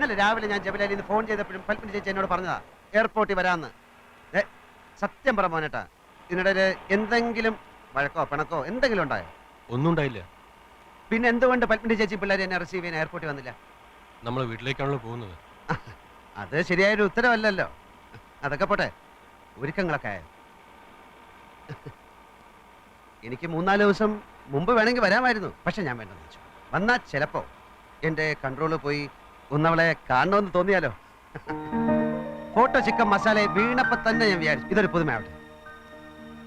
ഇന്നലെ രാവിലെ ഞാൻ ജബലാലിൽ നിന്ന് ഫോൺ ചെയ്തപ്പോഴും പൽപ്പിന് ചേച്ചി എന്നോട് പറഞ്ഞതാ എയർപോർട്ടിൽ വരാമെന്ന് ഏ സത്യം പറ മോനേട്ടാ ഇതിനിടയിൽ എന്തെങ്കിലും വഴക്കോ പിണക്കോ എന്തെങ്കിലും ഉണ്ടായോ? ഒന്നും ഉണ്ടായില്ല. പിന്നെ എന്തുകൊണ്ട് പൽപ്പിന്റെ ചേച്ചി പിള്ളേരെ എന്നെ റിസീവ് ചെയ്യാൻ എയർപോർട്ടിൽ വന്നില്ല? നമ്മൾ വീട്ടിലേക്കാണല്ലോ പോകുന്നത്. അത് ശരിയായൊരു ഉത്തരവല്ലല്ലോ. അതൊക്കെ പോട്ടെ ഒരുക്കങ്ങളൊക്കെ ആയോ? എനിക്ക് മൂന്നാൽ ദിവസം മുമ്പ് വേണമെങ്കിൽ വരാമായിരുന്നു പക്ഷെ ഞാൻ വേണ്ടെന്ന് വെച്ചു. വന്നാൽ ചിലപ്പോൾ എന്റെ കൺട്രോൾ പോയി ഒന്നവളെ കാണണമെന്ന് തോന്നിയാലോ? ഫോട്ടോ ചിക്കൻ മസാല വീണപ്പോ തന്നെ ഞാൻ വിചാരിച്ചു. ഇതൊരു പുതുമയാവട്ടെ.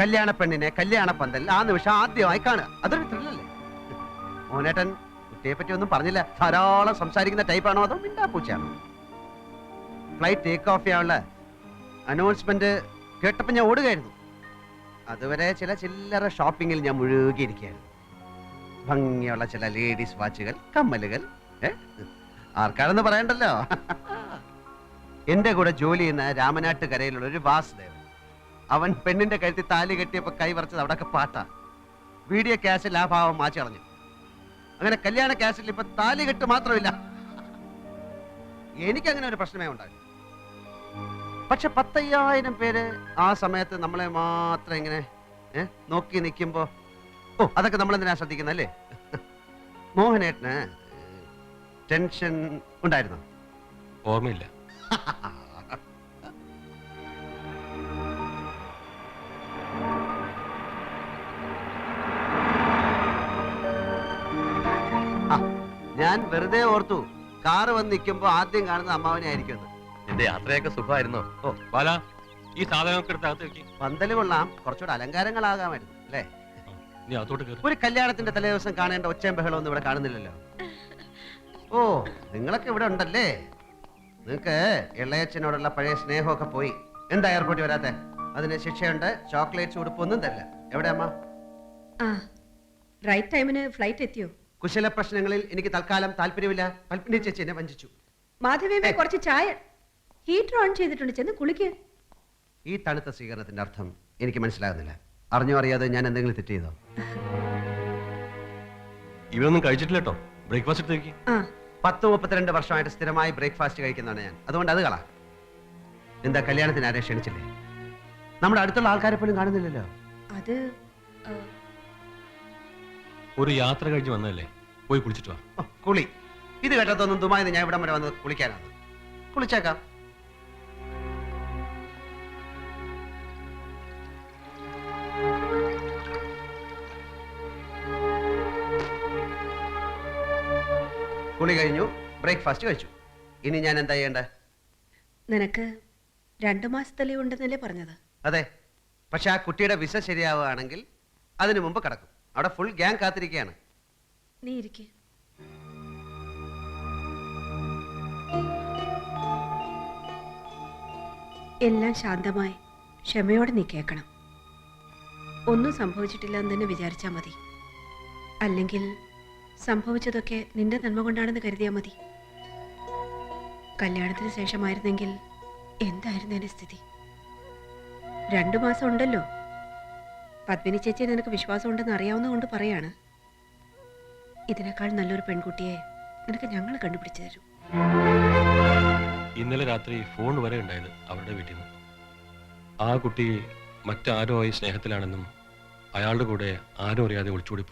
കല്യാണ പെണ്ണിനെ കല്യാണ പന്തൽ ആ നിമിഷം ആദ്യമായി കാണുക. അതൊരു ത്രില്ലല്ലേ മോനേട്ടൻ കുട്ടിയെ പറ്റി ഒന്നും പറഞ്ഞില്ല. ധാരാളം സംസാരിക്കുന്ന ടൈപ്പാണോ അതോ മിണ്ടാ പൂച്ചയാണോ? ഫ്ലൈറ്റ് ടേക്ക് ഓഫ് ചെയ്യാനുള്ള അനൗൺസ്മെന്റ് കേട്ടപ്പോൾ ഞാൻ ഓടുകയായിരുന്നു. അതുവരെ ചില ചില്ലറ ഷോപ്പിങ്ങിൽ ഞാൻ മുഴുകിയിരിക്കുകയായിരുന്നു. ഭംഗിയുള്ള ചില ലേഡീസ് വാച്ചുകൾ കമ്മലുകൾ ഏ? ആർക്കാണെന്ന് പറയണ്ടല്ലോ. എന്റെ കൂടെ ജോലി ചെയ്യുന്ന രാമനാട്ട് കരയിലുള്ള ഒരു വാസുദേവൻ. അവൻ പെണ്ണിന്റെ കഴുത്തി താലി കെട്ടിയപ്പോ കൈ വറച്ചത് അവിടെയൊക്കെ പാട്ടാ. വീഡിയോ ക്യാഷ് ലാഭാവം ഭാവം മാറ്റി കളഞ്ഞു. അങ്ങനെ കല്യാണ ക്യാഷിൽ ഇപ്പൊ താലി കെട്ട് മാത്രമില്ല. എനിക്ക് അങ്ങനെ ഒരു പ്രശ്നമേ ഉണ്ടായി പക്ഷെ പത്തയ്യായിരം പേര് ആ സമയത്ത് നമ്മളെ മാത്രം ഇങ്ങനെ നോക്കി നിൽക്കുമ്പോ ഓ അതൊക്കെ നമ്മൾ എന്തിനാ ശ്രദ്ധിക്കുന്നല്ലേ? മോഹനേട്ടന് ടെൻഷൻ ഉണ്ടായിരുന്നു? ഓർമ്മയില്ല. ഞാൻ വെറുതെ ഓർത്തു. കാറ് വന്ന് നിൽക്കുമ്പോ ആദ്യം കാണുന്ന അമ്മാവനെ ആയിരിക്കും എന്റെ യാത്രയൊക്കെ സുഖമായിരുന്നോ? ഓ ബാല ഈ സാധനമൊക്കെ എടുത്ത് അകത്ത് വെക്കി. പന്തൽ കൊള്ളാം. കുറച്ചുകൂടെ അലങ്കാരങ്ങളാകാമായിരുന്നു അല്ലേ? നീ അകത്തോട്ട് കയറി ഒരു കല്യാണത്തിന്റെ തലേദിവസം കാണേണ്ട ഒച്ചയും ബഹളം ഒന്നും ഇവിടെ കാണുന്നില്ലല്ലോ. ഓ നിങ്ങളൊക്കെ ഇവിടെ ഉണ്ടല്ലേ? നിങ്ങക്ക് ഇളയച്ചനോടുള്ള പഴയ സ്നേഹമൊക്കെ പോയി. എന്താ എയർപോർട്ടിൽ വരാത്തെ? അതിന് ശിക്ഷയുണ്ട് ചോക്ലേറ്റ്സ് ഉടുപ്പൊന്നും തരില്ല. എവിടെ അമ്മ? ആ റൈറ്റ് ടൈമിന് ഫ്ലൈറ്റ് എത്തിയോ? കുശല പ്രശ്നങ്ങളിൽ എനിക്ക് തൽക്കാലം താല്പര്യമില്ല. കൽപ്പിനി ചേച്ചി എന്നെ വഞ്ചിച്ചു. മാധവിയമ്മ കുറച്ച് ചായ. ഹീറ്റർ ഓൺ ചെയ്തിട്ടുണ്ട്. ചെന്ന് കുളിക്ക്. ഈ തണുത്ത സ്വീകരണത്തിന്റെ അർത്ഥം എനിക്ക് മനസ്സിലാകുന്നില്ല. അറിഞ്ഞോ അറിയാതെ ഞാൻ എന്തെങ്കിലും തെറ്റ് ചെയ്തോ? ഇവരൊന്നും കഴിച്ചിട്ടില്ല കേട്ടോ ബ്രേക്ക്ഫാസ്റ്റ് എടുത്ത് വെക്കി ആ. പത്ത് മുപ്പത്തിരണ്ട് വർഷമായിട്ട് സ്ഥിരമായി ബ്രേക്ക്ഫാസ്റ്റ് കഴിക്കുന്നതാണ് ഞാൻ. അതുകൊണ്ട് അത് കളാ. എന്താ കല്യാണത്തിന് ആരെ ക്ഷണിച്ചില്ലേ? നമ്മുടെ അടുത്തുള്ള ആൾക്കാരെ പോലും കാണുന്നില്ലല്ലോ. അത് ഒരു യാത്ര കഴിഞ്ഞ് വന്നതല്ലേ? പോയി കുളിച്ചിട്ട് വാ. കുളി. ഇത് കേട്ടതൊന്നും ദുബായിന്ന് ഞാൻ ഇവിടം വരെ വന്ന് കുളിക്കാനാണ്. കുളിച്ചേക്കാം. കുളി കഴിഞ്ഞു ബ്രേക്ക്ഫാസ്റ്റ് കഴിച്ചു. ഇനി ഞാൻ എന്താ ചെയ്യേണ്ടേ? നിനക്ക് രണ്ടു മാസത്തെ ലീവ് ഉണ്ടെന്നല്ലേ പറഞ്ഞത്? അതെ. പക്ഷെ ആ കുട്ടിയുടെ വിസ ശരിയാവുകയാണെങ്കിൽ അതിനു മുമ്പ് കിടക്കും. അവിടെ ഫുൾ ഗ്യാങ് കാത്തിരിക്കുകയാണ്. നീ ഇരിക്കെ. എല്ലാം ശാന്തമായി. ക്ഷമയോടെ നീ കേൾക്കണം. ഒന്നും സംഭവിച്ചിട്ടില്ല എന്ന് തന്നെ വിചാരിച്ചാൽ മതി. അല്ലെങ്കിൽ സംഭവിച്ചതൊക്കെ നിന്റെ നന്മ കൊണ്ടാണെന്ന് കരുതിയാൽ മതി. കല്യാണത്തിന് ശേഷമായിരുന്നെങ്കിൽ എന്തായിരുന്നു എന്റെ സ്ഥിതി? രണ്ടു മാസം ഉണ്ടല്ലോ. പത്മിനി ചേച്ചി നിനക്ക് വിശ്വാസം വിശ്വാസമുണ്ടെന്ന് അറിയാവുന്നതുകൊണ്ട് പറയാണ്. ഇതിനേക്കാൾ നല്ലൊരു പെൺകുട്ടിയെ നിനക്ക് ഞങ്ങൾ കണ്ടുപിടിച്ചു തരും. ഇന്നലെ രാത്രി ഫോൺ വരെ ഉണ്ടായത് അവരുടെ വീട്ടിൽ നിന്ന് ആ കുട്ടി മറ്റാരോ ആയി സ്നേഹത്തിലാണെന്നും അയാളുടെ കൂടെ ആരും അറിയാതെ ഒളിച്ചോടി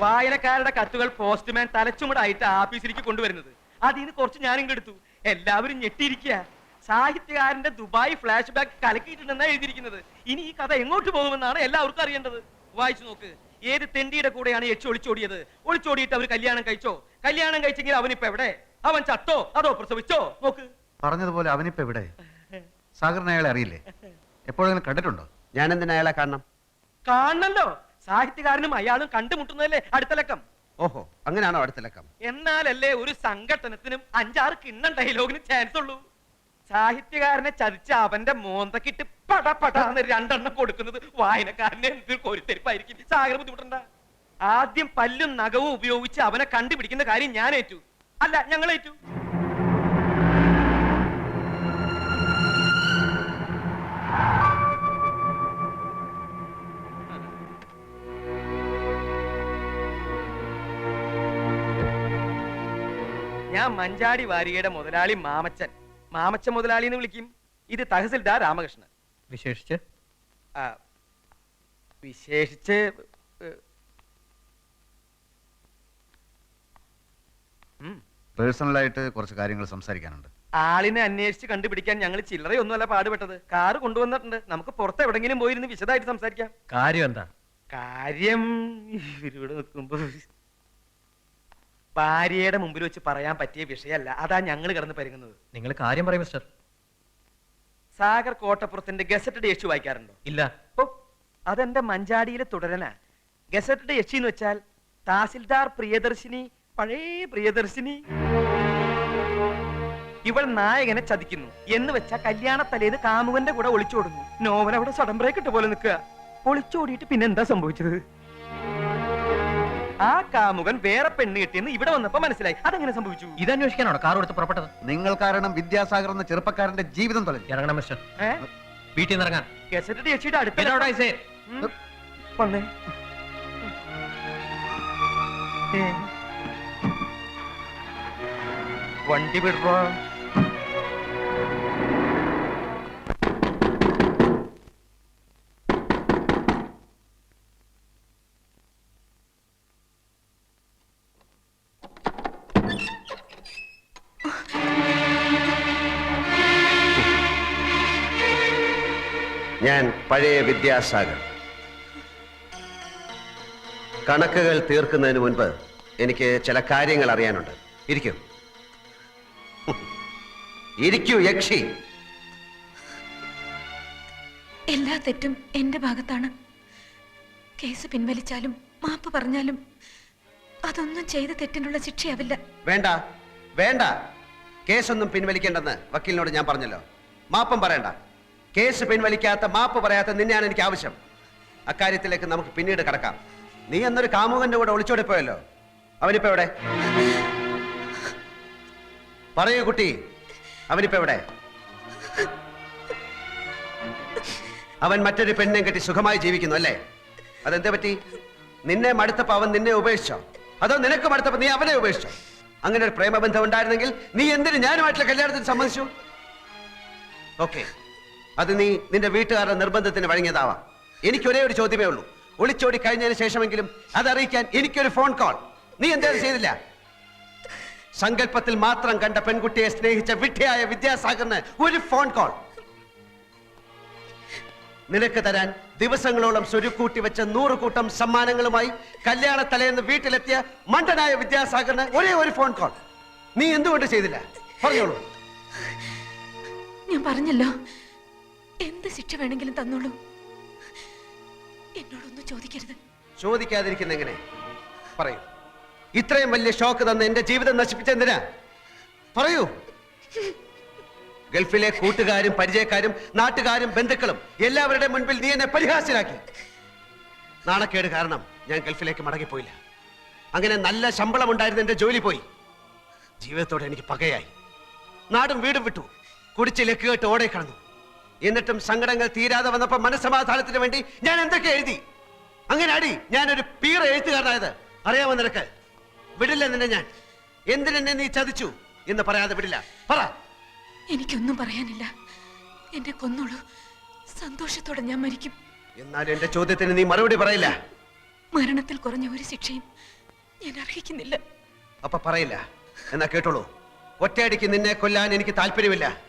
വായനക്കാരുടെ കത്തുകൾ പോസ്റ്റ്മാൻ തലച്ചുമടായിട്ട് ആഫീസിലേക്ക് കൊണ്ടുവരുന്നത്. അതിൽ നിന്ന് കുറച്ച് ഞാനും എടുത്തു. എല്ലാവരും ഞെട്ടിയിരിക്കുക. സാഹിത്യകാരന്റെ ദുബായ് ഫ്ലാഷ് ബാക്ക് കലക്കിയിട്ടുണ്ടെന്നാണ് എഴുതിയിരിക്കുന്നത്. ഇനി ഈ കഥ എങ്ങോട്ട് പോകുമെന്നാണ് എല്ലാവർക്കും അറിയേണ്ടത്. വായിച്ചു നോക്ക്. ഏത് തെണ്ടിയുടെ കൂടെയാണ് യച്ച് ഒളിച്ചോടിയത്? ഒളിച്ചോടിയിട്ട് അവർ കല്യാണം കഴിച്ചോ? കല്യാണം കഴിച്ചെങ്കിൽ അവനിപ്പോ എവിടെ? അവൻ ചത്തോ? അതോ പ്രസവിച്ചോ? നോക്ക്. പറഞ്ഞതുപോലെ അവനിപ്പോ എവിടെ? സാഗറിനെ അയാളെ അറിയില്ലേ? എപ്പോഴെങ്കിലും കണ്ടിട്ടുണ്ടോ? ഞാൻ എന്തിനാ അയാളെ കാണണം? കാണണല്ലോ. സാഹിത്യകാരനും അയാളും കണ്ടുമുട്ടുന്നതല്ലേ അടുത്ത ലക്കം? ഓഹോ അങ്ങനെയാണോ അടുത്ത ലക്കം? എന്നാലല്ലേ ഒരു സംഘടനത്തിനും അഞ്ചാറ് കിണ്ണം ഡയലോഗിന് ചാൻസ് ഉള്ളൂ. സാഹിത്യകാരനെ ചതിച്ച അവന്റെ മോന്തക്കിട്ട് പട പടാന്ന് രണ്ടെണ്ണം കൊടുക്കുന്നത് വായനക്കാരനെ എന്തൊരു കോരിത്തെരിപ്പായിരിക്കും? സാഗര ബുദ്ധിമുട്ടണ്ട. ആദ്യം പല്ലും നഖവും ഉപയോഗിച്ച് അവനെ കണ്ടുപിടിക്കുന്ന കാര്യം ഞാൻ ഏറ്റു. അല്ല ഞങ്ങൾ ഏറ്റു. ഞാൻ മഞ്ചാടി വാരികയുടെ മുതലാളി മാമച്ചൻ. മാമച്ചൻ മുതലാളി എന്ന് വിളിക്കും. ഇത് തഹസിൽദാർ രാമകൃഷ്ണൻ. വിശേഷിച്ച്? ആ, വിശേഷിച്ച് ഉം, പേഴ്സണലായിട്ട് കുറച്ച് കാര്യങ്ങൾ സംസാരിക്കാനുണ്ട്. ആളിനെ അന്വേഷിച്ച് കണ്ടുപിടിക്കാൻ ഞങ്ങൾ ചില്ലറയൊന്നുമല്ല പാടുപെട്ടത്. കാറ് കൊണ്ടുവന്നിട്ടുണ്ട്. നമുക്ക് പുറത്ത് എവിടെങ്കിലും പോയിരുന്ന് വിശദമായിട്ട് സംസാരിക്കാം. കാര്യം എന്താ? കാര്യം ഇവരിവിടെ നിൽക്കുമ്പോ ഭാര്യയുടെ മുമ്പിൽ വെച്ച് പറയാൻ പറ്റിയ വിഷയമല്ല. അതാ ഞങ്ങൾ കിടന്ന് പരുങ്ങുന്നത്. നിങ്ങൾ കാര്യം പറയും മിസ്റ്റർ. സാഗർ കോട്ടപ്പുറത്തിന്റെ ഗസറ്റഡ് യക്ഷു വായിക്കാറുണ്ടോ? ഇല്ല. ഓ അതെന്റെ മഞ്ചാടിയിലെ തുടരനാ. ഗസറ്റഡ് യക്ഷി എന്ന് വെച്ചാൽ തഹസിൽദാർ പ്രിയദർശിനി പഴയ പ്രിയദർശിനി. ഇവൾ നായകനെ ചതിക്കുന്നു. എന്ന് വെച്ച കല്യാണ തലേന്ന് കാമുകന്റെ കൂടെ ഒളിച്ചോടുന്നു. നോവൽ അവിടെ സഡൻ ബ്രേക്ക് ഇട്ട പോലെ നിൽക്കുക. ഒളിച്ചോടിയിട്ട് പിന്നെ എന്താ സംഭവിച്ചത്? ആ കാമുകൻ വേറെ പെണ്ണ് കിട്ടിയെന്ന് ഇവിടെ വന്നപ്പോ മനസ്സിലായി. അതെങ്ങനെ സംഭവിച്ചു? ഇത് അന്വേഷിക്കാനാണോ? കാർ എടുത്ത് പുറപ്പെട്ടത്. നിങ്ങൾ കാരണം വിദ്യാസാഗർ എന്ന ചെറുപ്പക്കാരന്റെ ജീവിതം തൊലഞ്ഞു ഇറങ്ങണം മിസ്റ്റർ. വീട്ടിൽ നിന്ന് ഇറങ്ങാൻ. അടുത്ത. വന്നേ. വണ്ടി വിടുവാ ഞാൻ പഴയ വിദ്യാസാഗർ. കണക്കുകൾ തീർക്കുന്നതിന് മുൻപ് എനിക്ക് ചില കാര്യങ്ങൾ അറിയാനുണ്ട്. ഇരിക്കൂ. ഇരിക്കൂ യക്ഷി. എല്ലാ തെറ്റും എന്റെ ഭാഗത്താണ്. കേസ് പിൻവലിച്ചാലും മാപ്പ് പറഞ്ഞാലും അതൊന്നും ചെയ്ത തെറ്റിനുള്ള ശിക്ഷയാവില്ല. വേണ്ട വേണ്ട. കേസൊന്നും പിൻവലിക്കേണ്ടെന്ന് വക്കീലിനോട് ഞാൻ പറഞ്ഞല്ലോ. മാപ്പം പറയണ്ട. കേസ് പിൻവലിക്കാത്ത മാപ്പ് പറയാത്ത നിന്നെയാണ് എനിക്ക് ആവശ്യം. അക്കാര്യത്തിലേക്ക് നമുക്ക് പിന്നീട് കടക്കാം. നീ എന്നൊരു കാമുകന്റെ കൂടെ ഒളിച്ചോടിപ്പോയല്ലോ അവനിപ്പോ എവിടെ? പറയൂ കുട്ടി. അവനിപ്പോ എവിടെ? അവൻ മറ്റൊരു പെണ്ണിനെ കെട്ടി സുഖമായി ജീവിക്കുന്നു അല്ലേ? അതെന്താ പറ്റി? നിന്നെ മടുത്തപ്പോ അവൻ നിന്നെ ഉപേക്ഷിച്ചോ? അതോ നിനക്ക് മടുത്തപ്പോ നീ അവനെ ഉപേക്ഷിച്ചോ? അങ്ങനെ ഒരു പ്രേമബന്ധം ഉണ്ടായിരുന്നെങ്കിൽ നീ എന്തിനു ഞാനുമായിട്ടുള്ള കല്യാണത്തിന് സമ്മതിച്ചു? ഓക്കെ. അത് നീ നിന്റെ വീട്ടുകാരുടെ നിർബന്ധത്തിന് വഴങ്ങിയതാവാം. എനിക്ക് ഒരേ ഒരു ചോദ്യമേ ഉള്ളൂ. ഒളിച്ചോടി കഴിഞ്ഞതിന് ശേഷമെങ്കിലും അത് അതറിയിക്കാൻ എനിക്കൊരു ഫോൺ കോൾ നീ എന്തേലും ചെയ്തില്ല? സങ്കല്പത്തിൽ മാത്രം കണ്ട പെൺകുട്ടിയെ സ്നേഹിച്ച വിഡ്ഢിയായ വിദ്യാസാഗറിന് ഒരു ഫോൺ കോൾ നിനക്ക് തരാൻ ദിവസങ്ങളോളം സ്വരുക്കൂട്ടി വെച്ച നൂറ് കൂട്ടം സമ്മാനങ്ങളുമായി കല്യാണ തലേന്ന് വീട്ടിലെത്തിയ മണ്ടനായ വിദ്യാസാഗറിന് ഒരേ ഒരു ഫോൺ കോൾ നീ എന്തുകൊണ്ട് ചെയ്തില്ല? പറഞ്ഞോളൂ. ഞാൻ പറഞ്ഞല്ലോ. എന്ത് ശിക്ഷ വേണമെങ്കിലും തന്നോളൂ. എന്നോടൊന്നും ചോദിക്കരുത്. ചോദിക്കാതിരിക്കുന്ന എങ്ങനെ? പറയൂ. ഇത്രയും വലിയ ഷോക്ക് തന്ന എന്റെ ജീവിതം നശിപ്പിച്ച എന്തിനാ? പറയൂ. ഗൾഫിലെ കൂട്ടുകാരും പരിചയക്കാരും നാട്ടുകാരും ബന്ധുക്കളും എല്ലാവരുടെ മുൻപിൽ നീ എന്നെ പരിഹാസ്യനാക്കി നാണക്കേട് കാരണം ഞാൻ ഗൾഫിലേക്ക് മടങ്ങിപ്പോയില്ല. അങ്ങനെ നല്ല ശമ്പളം ഉണ്ടായിരുന്ന എന്റെ ജോലി പോയി. ജീവിതത്തോടെ എനിക്ക് പകയായി. നാടും വീടും വിട്ടു. കുടിച്ച് ലക്ക് കേട്ട് ഓടെ കടന്നു. എന്നിട്ടും സങ്കടങ്ങൾ തീരാതെ വന്നപ്പോ മനസ്സമാധാനത്തിന് വേണ്ടി ഞാൻ എന്തൊക്കെ എഴുതി? അങ്ങനെ അടി ഞാനൊരു പീറ എഴുത്തുകാരനായത്. അറിയാമോ നിനക്ക്? വിടില്ല നിന്നെ ഞാൻ. എന്തിനെന്നെ നീ ചതിച്ചു എന്ന് പറയാതെ വിടില്ല. പറ. എനിക്കൊന്നും പറയാനില്ല. എന്റെ കൊന്നോളൂ. സന്തോഷത്തോടെ ഞാൻ മരിക്കും. എന്നാൽ എന്റെ ചോദ്യത്തിന് നീ മറുപടി പറയില്ല. മരണത്തിൽ കുറഞ്ഞ ഒരു ശിക്ഷയും ഞാൻ അർഹിക്കുന്നില്ല. അപ്പൊ പറയില്ല. എന്നാ കേട്ടോളൂ. ഒറ്റയടിക്ക് നിന്നെ കൊല്ലാൻ എനിക്ക് താല്പര്യമില്ല.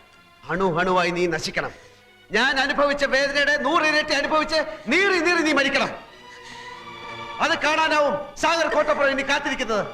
അണു അണുവായി നീ നശിക്കണം. ഞാൻ അനുഭവിച്ച വേദനയുടെ നൂറിരട്ടി അനുഭവിച്ച് നീറി നീറി നീ മരിക്കണം. അത് കാണാനാവും സാഗർ കോട്ടപ്പുറം ഇനി കാത്തിരിക്കുന്നത്.